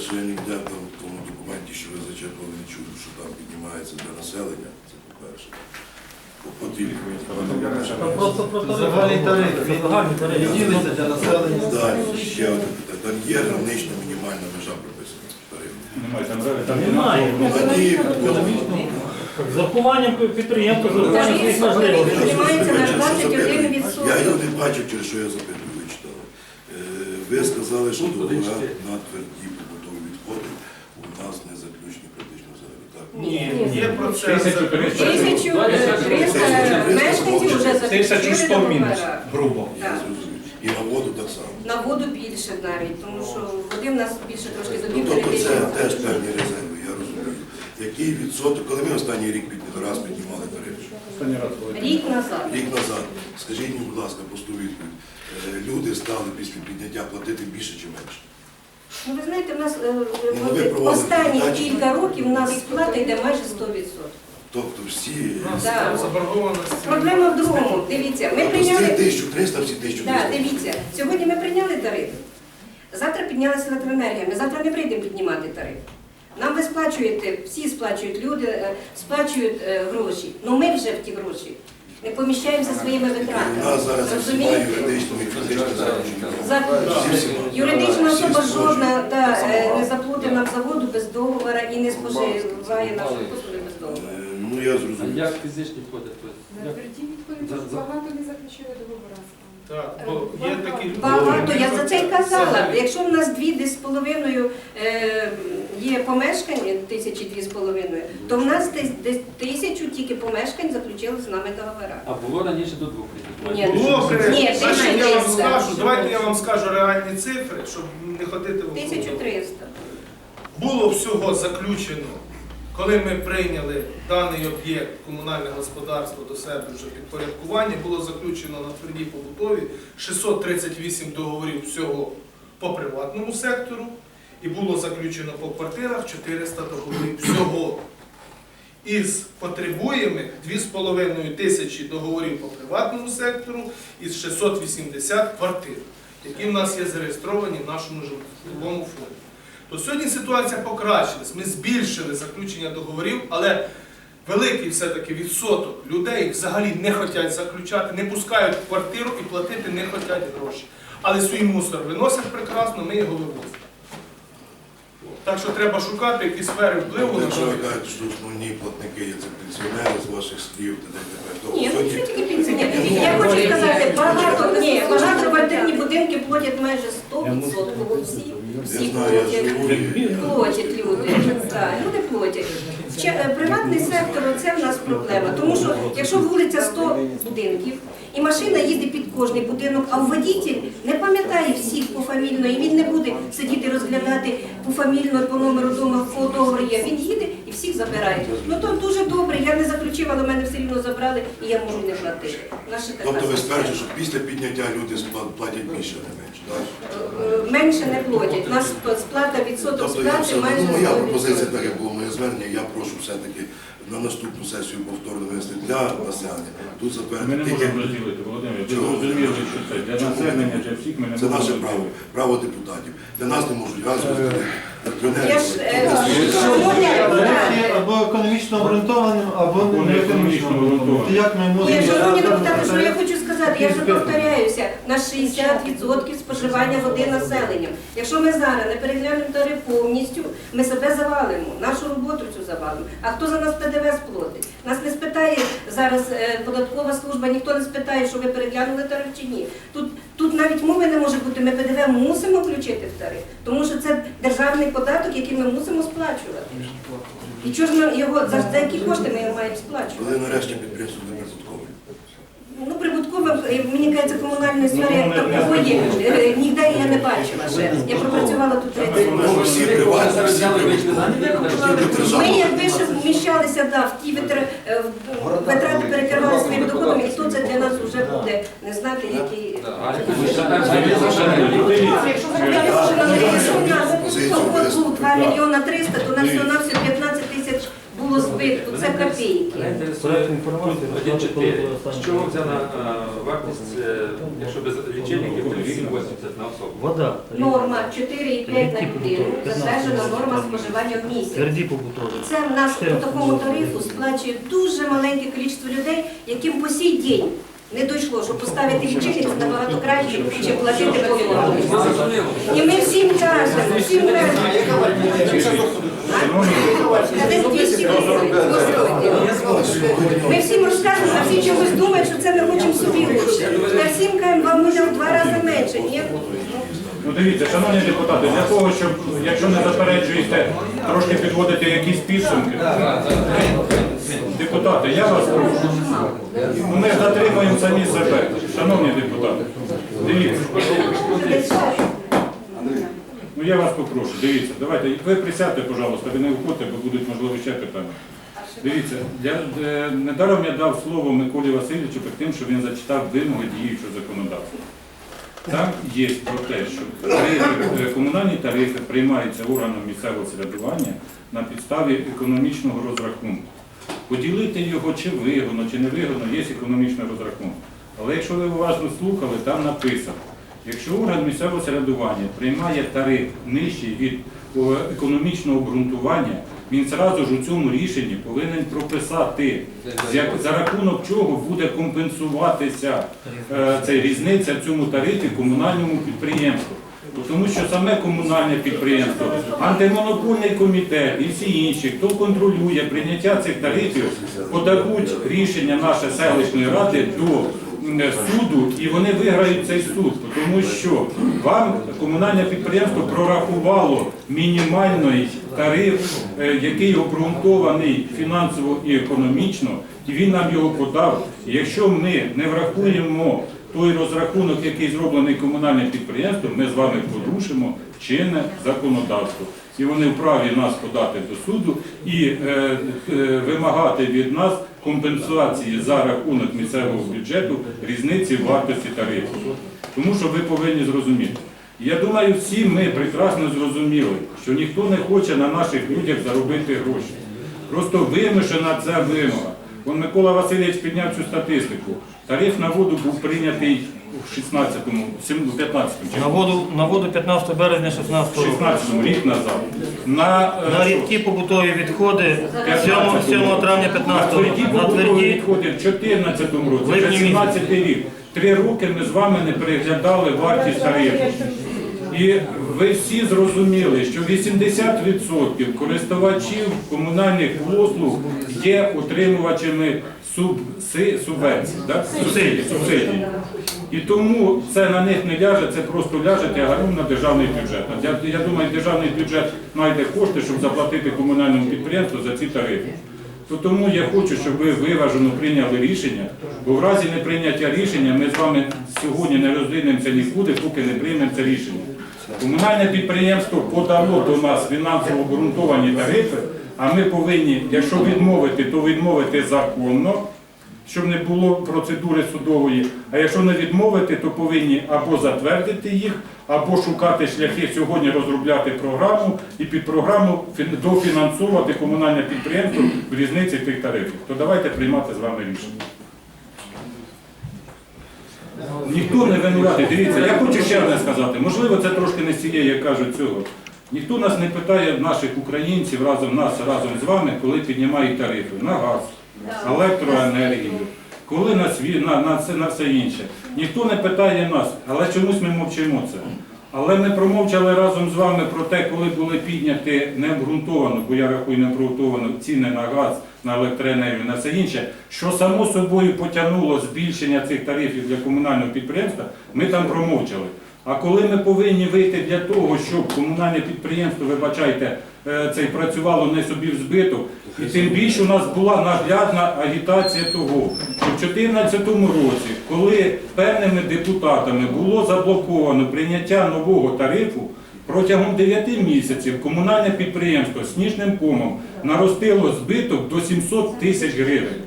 По-перше, я ніде в тому документі, що ви зачерпали, не чув, що там піднімається для населення. Це по-перше. Там просто про тарифи. Загальні тарифи. Загальні. Ділиться для населення. Далі, ще одне питання. Там є гранична мінімальна межа прописана. Немає там реально. Там Немає. З урахуванням підприємства, з урахуванням своїх можливостей. піднімається на Що 21%. Я його не бачив, через що я запитую, ви читали. Е, Ви сказали, що договора на тверді побутові відходи у нас не заключені практично взагалі. Так? Ні, Є процес. Тисячу триста. 1300 мешканців вже заключили 1100 мінус, грубо. Так. І на воду так само. На воду більше навіть, тому що води в нас більше трошки Ну, зубів тобто це теж певні резерви, я розумію. Який відсоток, коли ми останній рік під раз піднімали тарифи? Останній раз коли. Рік назад. Рік назад. Скажіть мені, будь ласка, просту відповідь. Е, Люди стали після підняття платити більше чи менше? Ну ви знаєте, в нас е, Ну, ви проводите останні передачі. кілька років у нас сплата йде майже 100%. Тобто всі... Да. заборгованості. Проблема в другому. Дивіться, ми Тобто з цих прийняли. 1300 всі 1300. Да, дивіться, сьогодні ми прийняли тариф. Завтра піднялася електроенергія. Ми завтра не прийдемо піднімати тариф. Нам ви сплачуєте, всі сплачують люди, е, сплачують е, гроші. Ну ми вже в ті гроші не поміщаємося своїми ветеранами. нас витратами. зараз всіма Розумієте? юридичними і фізичними. За- Юридична особа жодна да, е, не заплатить нам заводу без договора і не споживає нашу послуги без договору. Е, Ну я А зрозумів. як фізичні входять? На тверді відповіді багато не заключили договора. Так, бо є такі. Багато, я за це й казала. Якщо в нас дві десь з половиною е, є помешкання, тисячі дві з половиною, то в нас десь, десь тисячу тільки помешкань заключили з нами договора. А було раніше до двох тисяч. Ні. Було при- Ні, Значить, я вам 1300. скажу, давайте я вам скажу реальні цифри, щоб не ходити в 1300. Було всього заключено, коли ми прийняли даний об'єкт комунальне господарство до себе вже підпорядкування, було заключено на твердій побутові 638 договорів всього по приватному сектору, і було заключено по квартирах 400 договорів всього. Із потребуємо 2,5 тисячі договорів по приватному сектору із 680 квартир, які в нас є зареєстровані в нашому житловому фонді. То сьогодні ситуація покращилась. Ми збільшили заключення договорів, але великий все-таки відсоток людей взагалі не хочуть заключати, не пускають в квартиру і платити не хочуть гроші. Але свій мусор виносять прекрасно, ми його вивозимо. Так що треба шукати якісь сфери впливу на Якщо ви кажете, що основні платники є це пенсіонери з ваших слів, так тобто Ні, ну що тільки пенсіонери. Я хочу сказати, багато, ні, багатоквартирні будинки платять майже 100%. Всі, всі я знаю, я платять. живу і Платять люди, так, люди платять. Ще, е, Приватний сектор це в нас проблема, тому що якщо вулиця 100 будинків і машина їздить під кожний будинок, а водитель не пам'ятає всіх пофамільно, і він не буде сидіти розглядати пофамільно по номеру договору є. Він їде і всіх забирає. Ну то дуже добре, я не заключила, але мене все рівно забрали і я можу не платити. Наша така Тобто ви стверджуєте, що після підняття люди платять більше, не менше, так? Е, Менше не платять. У нас сплата відсоток Тобто я сплати все майже одно, моя 100%. пропозиція, так як було моє звернення, я прошу все-таки на наступну сесію повторно винести для населення. Тут Ми не можемо розділити, Володимир. Ви Чого? зрозуміли, що це для населення, для всіх ми не це можемо наше розділити. право, право депутатів. Для нас не можуть розділити. Я ж, е, шановні або економічно обґрунтованим, або не економічно економічно обґрунтованим. Як ми Ні, шановні депутати, що я хочу сказати, я вже повторяюся, на 60% споживання води населенням. Якщо ми зараз не переглянемо тариф повністю, ми себе завалимо, нашу роботу цю завалимо. А хто за нас ПДВ сплатить? Нас не спитає зараз е, податкова служба, ніхто не спитає, що ви переглянули тариф чи ні. Тут, тут навіть мови не може бути, ми ПДВ мусимо включити в тариф, тому що це державний податок, який ми мусимо сплачувати. І чого ж ми його за, за які кошти ми його маємо сплачувати? Коли нарешті підприємство не. Ну, мені кажеться, комунальної сфери як такої е, ніде я не бачила ще. Я пропрацювала тут 30 Ну, років. всі приватні, всі. Ми якби ще вміщалися да, в ті витр- е, витрати перекривали своїм доходом, і хто це для нас вже буде не знати, який. Якщо у нас Позицію доход 2 мільйона 300, то на всього всього 15 тисяч було збитку, це копійки. Мене інтересує тут 1.4. З чого взяла е, вартість, е, якщо без лічильників, то 8,80 на особу? Вода. Норма 4,5 на людину, затверджена норма споживання в місяць. Тверді побутові. І це в нас по такому тарифу сплачує дуже маленьке кількість людей, яким по сій день не дійшло, щоб поставити лічильник це набагато краще, ніж платити по Ну. І ми всім кажемо, всім кажемо. Та десь 200 Ми всім розказуємо, а всі чогось думають, що це ми хочемо собі гроші. Та всім кажемо, вам буде в два рази менше. Ні? Ну дивіться, шановні депутати, для того, щоб, якщо не заперечуєте, трошки підводити якісь підсумки. Депутати, я вас прошу. Ну, Ми затримуємо самі себе. Шановні депутати, дивіться. Ну я вас попрошу, дивіться, давайте, ви присядьте, пожалуйста, ви не виходьте, бо будуть можливо ще питання. Дивіться, я е, недаром я дав слово Миколі Васильовичу перед тим, що він зачитав вимоги діючого законодавства. Там є про те, що тарифи, е, комунальні тарифи приймаються органом місцевого самоврядування на підставі економічного розрахунку. Поділити його чи вигодно, чи не вигодно, є економічний розрахунок. Але якщо ви уважно слухали, там написано, якщо орган місцевого самоврядування приймає тариф нижчий від економічного обґрунтування, він зразу ж у цьому рішенні повинен прописати, за рахунок чого буде компенсуватися е, ця різниця в цьому тарифі комунальному підприємству. Тому що саме комунальне підприємство, антимонопольний комітет і всі інші, хто контролює прийняття цих тарифів, подадуть рішення нашої селищної ради до суду і вони виграють цей суд. Тому що вам комунальне підприємство прорахувало мінімальний тариф, е, який обґрунтований фінансово і економічно, і він нам його подав. Якщо ми не врахуємо той розрахунок, який зроблений комунальним підприємством, ми з вами порушимо чинне законодавство. І вони вправі нас подати до суду і е, е, вимагати від нас компенсації за рахунок місцевого бюджету різниці вартості тарифу. Тому що ви повинні зрозуміти. Я думаю, всі ми прекрасно зрозуміли, що ніхто не хоче на наших людях заробити гроші. Просто вимушена ця вимога. Микола Васильович підняв цю статистику. Тариф на воду був прийнятий у 16-му, 15-му, На воду, на воду 15 березня 16 року. 16-му, рік назад. На, е, На рідкі побутові відходи 7, 7 травня На 15 тверді року. На побутові тверді відходи в 14 році, Липні вже 17 рік. Три роки ми з вами не переглядали вартість тарифу. І ви всі зрозуміли, що 80% користувачів комунальних послуг є отримувачами субси- субвенцій, да? субсидій, субсидій. І тому це на них не ляже, це просто ляже тягарем на державний бюджет. Я, я думаю, державний бюджет знайде кошти, щоб заплатити комунальному підприємству за ці тарифи. То тому я хочу, щоб ви виважено прийняли рішення, бо в разі неприйняття рішення ми з вами сьогодні не роздвинемося нікуди, поки не приймемо це рішення. Комунальне підприємство подало до нас фінансово обґрунтовані тарифи, а ми повинні, якщо відмовити, то відмовити законно, щоб не було процедури судової. А якщо не відмовити, то повинні або затвердити їх, або шукати шляхи сьогодні розробляти програму і під програму фін- дофінансовувати комунальне підприємство в різниці тих тарифів. То давайте приймати з вами рішення. Ніхто не винуватий. Дивіться, я хочу ще одне сказати. Можливо, це трошки не цієї, як кажуть, цього. Ніхто нас не питає, наших українців, разом нас, разом з вами, коли піднімають тарифи на газ, електроенергію, коли на, сві, на, на, все, на все інше. Ніхто не питає нас, але чомусь ми мовчимо це. Але ми промовчали разом з вами про те, коли були підняті необґрунтовано, бо я рахую необґрунтовано ціни на газ, на електроенергію, на все інше, що само собою потягнуло збільшення цих тарифів для комунального підприємства, ми там промовчали. А коли ми повинні вийти для того, щоб комунальне підприємство, вибачайте, е, це працювало не собі в збиток, і тим більше у нас була наглядна агітація того, що в 2014 році, коли певними депутатами було заблоковано прийняття нового тарифу, протягом 9 місяців комунальне підприємство сніжним комом наростило збиток до 700 тисяч гривень.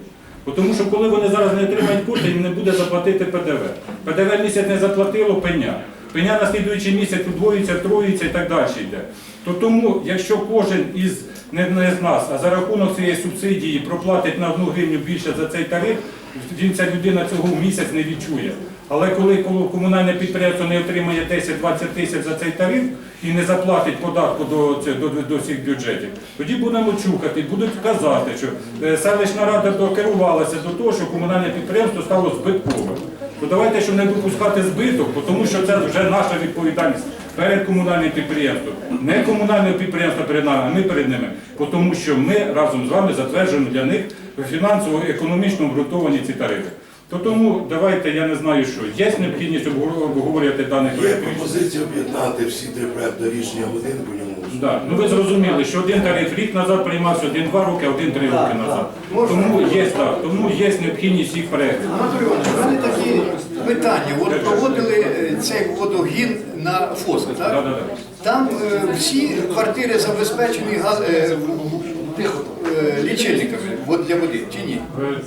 Тому що коли вони зараз не отримають кошти, їм не буде заплатити ПДВ. ПДВ місяць не заплатило пеня. Пеня на слідуючий місяць удвоюється, троїться і так далі йде. То тому, якщо кожен із не, не з нас, а за рахунок цієї субсидії проплатить на одну гривню більше за цей тариф, він ця людина цього місяць не відчує. Але коли комунальне підприємство не отримає 10-20 тисяч за цей тариф і не заплатить податку до, до, до всіх бюджетів, тоді будемо чухати, будуть казати, що е, селищна рада докерувалася до того, що комунальне підприємство стало збитковим. То давайте, щоб не допускати збиток, тому що це вже наша відповідальність перед комунальним підприємством. Не комунальне підприємство перед нами, а ми перед ними. Тому що ми разом з вами затверджуємо для них фінансово-економічно обґрунтовані ці тарифи. То тому давайте, я не знаю, що є необхідність обговорювати даний Є пропозиція об'єднати всі три проекти рішення в один по ньому. Да. Ну ви зрозуміли, що один тариф рік назад приймався, один два роки, а один три роки назад. Тому є так, тому є необхідність їх проєктів. Анатолій Іванович, у мене такі питання. От проводили е, цей водогін на ФОС, Да, так? да, да. Там е, всі квартири забезпечені газ, е, тих, е, лічильниками вод- для води, чи ні?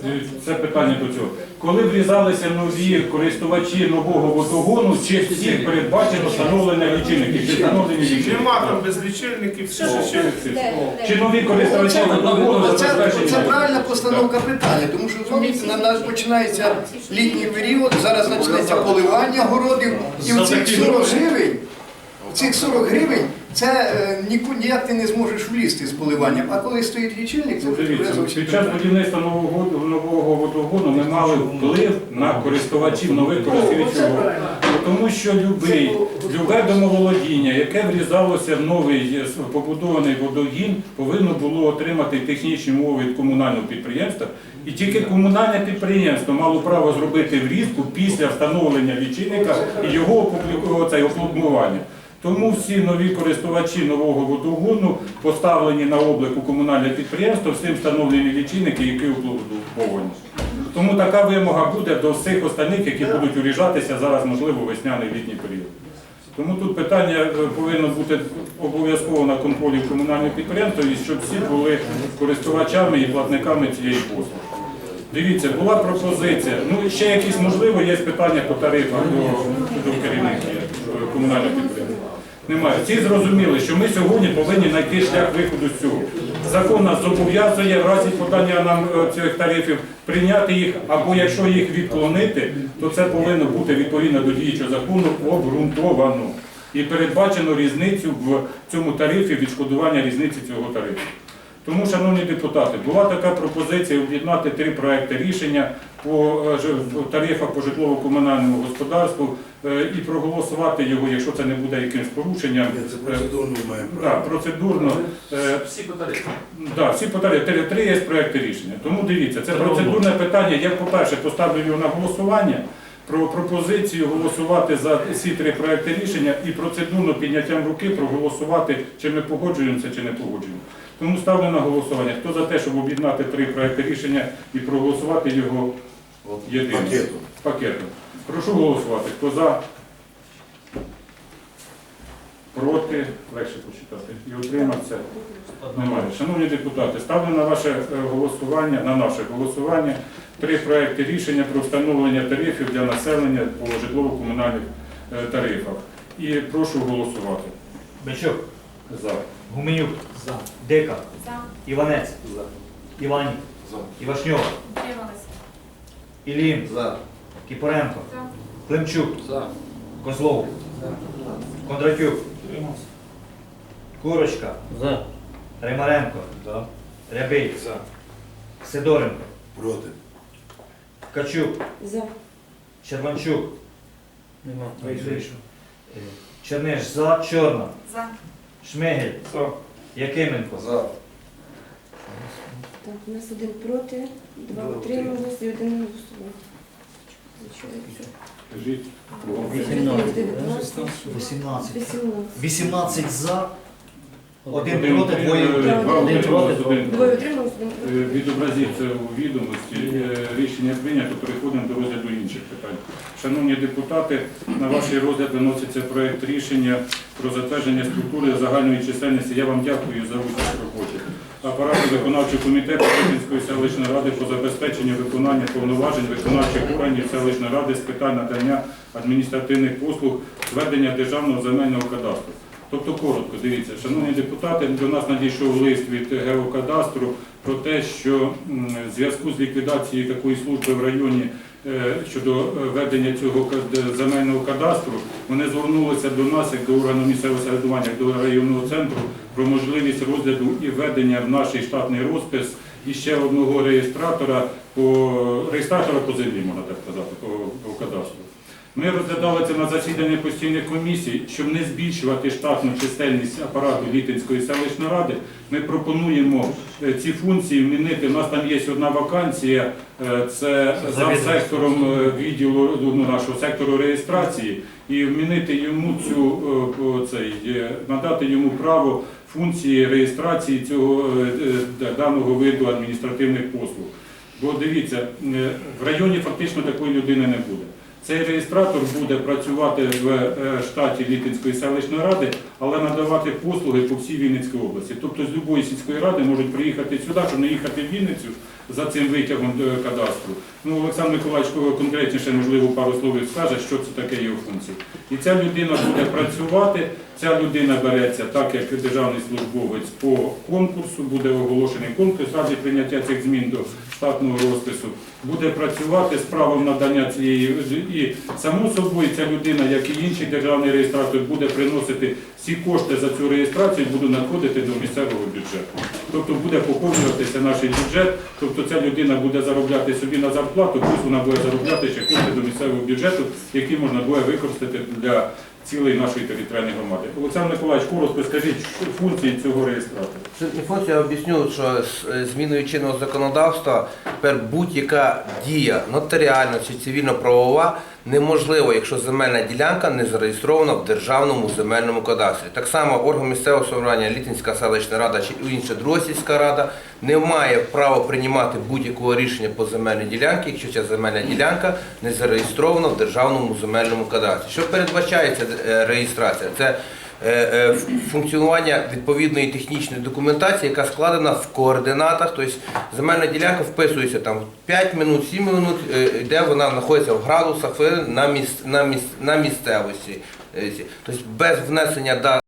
Е, Це питання до цього. Коли врізалися нові користувачі нового водогону, чи всіх передбачено встановлення лічильників, чи встановлені лічильники? Нема там без лічильників, всі ж ще. Чи нові користувачі водогону Це, забезпечені? це правильна постановка питання, тому що розумієте, на нас починається літній період, зараз почнеться поливання городів, і в цих 40 гривень, в цих 40 гривень це е, ніку- ніяк ти не зможеш влізти з поливанням. А коли стоїть лічильник, це вже зовсім під час будівництва нового нового водогону ми мали вплив на користувачів, нових користувачів. Тому що любий, любе домоволодіння, яке врізалося в новий е, побудований водогін, повинно було отримати технічні умови від комунального підприємства. І тільки комунальне підприємство мало право зробити врізку після встановлення лічильника і його оцей, опублікування. Тому всі нові користувачі нового водогону поставлені на облік у комунальне підприємство, всім встановлені лічильники, які опубліковані. Тому така вимога буде до всіх остальних, які будуть уріжатися зараз, можливо, весняний літній період. Тому тут питання е, повинно бути обов'язково на контролі комунальних підприємств, і щоб всі були користувачами і платниками цієї послуги. Дивіться, була пропозиція. Ну, ще якісь можливо є питання по тарифах до, до керівників комунального підприємства. Немає. Всі зрозуміли, що ми сьогодні повинні знайти шлях виходу з цього. Закон нас зобов'язує в разі подання нам е, цих тарифів прийняти їх, або якщо їх відклонити, то це повинно бути відповідно до діючого закону обґрунтовано. І передбачено різницю в цьому тарифі, відшкодування різниці цього тарифу. Тому, шановні депутати, була така пропозиція об'єднати три проекти рішення по е, по тарифах по житлово-комунальному господарству е, і проголосувати його, якщо це не буде якимось порушенням. Це процедурно маємо Так, право. процедурно. Е, Всі по тарифам. Да, всі подалі, три, три є проекти рішення. Тому дивіться, це процедурне питання. Я, по-перше, поставлю його на голосування про пропозицію голосувати за всі три проекти рішення і процедурно підняттям руки проголосувати, чи ми погоджуємося, чи не погоджуємося. Тому ставлю на голосування. Хто за те, щоб об'єднати три проекти рішення і проголосувати його єдино? Пакетом. Пакетом. Прошу голосувати. Хто за? Проти, легше почитати. І утримався. Немає. Шановні депутати, ставлю на ваше е, голосування, на наше голосування три проекти рішення про встановлення тарифів для населення по житлово-комунальних е, тарифах. І прошу голосувати. Бичок, За. Гуменюк, Дека, Іванець, Іванів, Івашньова, Ілін, Кіпоренко, Климчук, Козлов, Кондратюк, Курочка, Римаренко, Рябий, Сидоренко, Проти. Ткачук, За. Черванчук, Е, Черниш, за, Чорна, За. Шмигель, Якименко, Так, у нас один проти, два утримувалися і один не голосував. Скажіть. 18. 18. 18 за, Один проти, двоє два Один утримались, двоє один Двоє проти. утрималися, Е, Відобразіть це у відомості. Е, Рішення прийнято. Переходимо до розгляду інших питань. Шановні депутати, на ваш розгляд виноситься проект рішення про затвердження структури загальної чисельності. Я вам дякую за участь в роботі. Апарату виконавчого комітету Рівненської селищної ради по забезпеченню виконання повноважень виконавчих органів селищної ради з питань надання адміністративних послуг зведення державного земельного кадастру. Тобто коротко, дивіться, шановні депутати, до нас надійшов лист від геокадастру про те, що в зв'язку з ліквідацією такої служби в районі е, щодо е, ведення цього земельного кадастру, вони звернулися до нас, як до органу місцевого самоврядування, як до районного центру, про можливість розгляду і введення в наш штатний розпис іще одного реєстратора по реєстратора по землі, можна так сказати, по, по кадастру. Ми розглядали це на засіданні постійних комісій, щоб не збільшувати штатну чисельність апарату Літинської селищної ради. Ми пропонуємо е, ці функції вмінити. У нас там є одна вакансія, е, це за сектором е, відділу ну, нашого сектору реєстрації, і вмінити йому цю цей, надати йому право функції реєстрації цього даного виду адміністративних послуг. Бо дивіться, в районі фактично такої людини не буде. Цей реєстратор буде працювати в е, штаті Літинської селищної ради, але надавати послуги по всій Вінницькій області. Тобто з будь-якої сільської ради можуть приїхати сюди, щоб не їхати в Вінницю за цим витягом е, кадастру. Ну, Олександр Миколаївич конкретніше, можливо, пару слов скаже, що це таке його функції. І ця людина буде працювати, ця людина береться так, як державний службовець по конкурсу, буде оголошений конкурс раді прийняття цих змін до штатного розпису, буде працювати з правом надання цієї і само собою ця людина, як і інший державний реєстратор, буде приносити всі кошти за цю реєстрацію, будуть надходити до місцевого бюджету. Тобто буде поповнюватися наш бюджет, тобто ця людина буде заробляти собі на зарплату, плюс вона буде заробляти ще кошти до місцевого бюджету, які можна буде використати для цілої нашої територіальної громади. Олександр Миколаївич, коротко скажіть функції цього реєстратора. Функцію я об'ясню, що з е, зміною чинного законодавства тепер будь-яка дія нотаріальна чи цивільно-правова неможлива, якщо земельна ділянка не зареєстрована в державному земельному кадастрі. Так само орган місцевого самоврядування, Літинська селищна рада чи інша друга рада не має права приймати будь-якого рішення по земельній ділянці, якщо ця земельна ділянка не зареєстрована в державному земельному кадастрі. Що передбачається е, реєстрація? Це функціонування відповідної технічної документації, яка складена в координатах. Тобто земельна ділянка вписується там 5 минут, 7 минут, е, де вона знаходиться в градусах на, міс, на, міс, на місцевості. Е, Тобто без внесення да-